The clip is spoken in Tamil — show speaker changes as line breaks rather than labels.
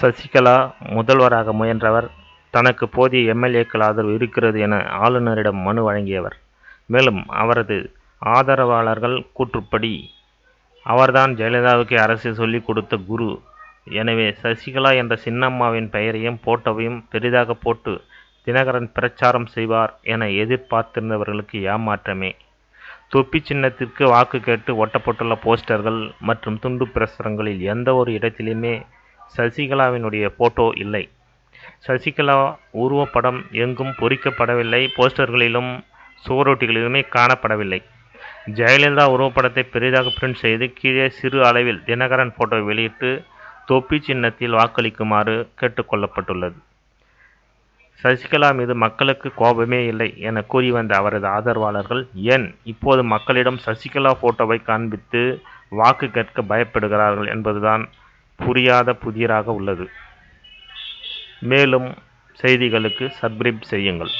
சசிகலா முதல்வராக முயன்றவர். தனக்கு போதிய எம்எல்ஏக்கள் ஆதரவு இருக்கிறது என ஆளுநரிடம் மனு வழங்கியவர். மேலும் அவரது ஆதரவாளர்கள் கூற்றுப்படி அவர்தான் ஜெயலலிதாவுக்கு அரசியல் சொல்லிக் கொடுத்த குரு. எனவே சசிகலா என்ற சின்னம்மாவின் பெயரையும் போட்டோவையும் பெரிதாக போட்டு தினகரன் பிரச்சாரம் செய்வார் என எதிர்பார்த்திருந்தவர்களுக்கு ஏமாற்றமே. தொப்பி சின்னத்திற்கு வாக்கு கேட்டு ஒட்டப்பட்டுள்ள போஸ்டர்கள் மற்றும் துண்டு பிரசுரங்களில் எந்த ஒரு இடத்திலுமே சசிகலாவினுடைய போட்டோ இல்லை. சசிகலா உருவப்படம் எங்கும் பொறிக்கப்படவில்லை. போஸ்டர்களிலும் சுவரொட்டிகளிலுமே காணப்படவில்லை. ஜெயலலிதா உருவப்படத்தை பெரிதாக பிரிண்ட் செய்து கீழே சிறு அளவில் தினகரன் போட்டோ வெளியிட்டு தொப்பி சின்னத்தில் வாக்களிக்குமாறு கேட்டுக்கொள்ளப்பட்டுள்ளது. சசிகலா மீது மக்களுக்கு கோபமே இல்லை என கூறி வந்த அவரது ஆதரவாளர்கள் ஏன் இப்போது மக்களிடம் சசிகலா போட்டோவை காண்பித்து வாக்கு கேட்க பயப்படுகிறார்கள் என்பதுதான் புரியாத புதிராக உள்ளது. மேலும் செய்திகளுக்கு சப்ஸ்கிரைப் செய்யுங்கள்.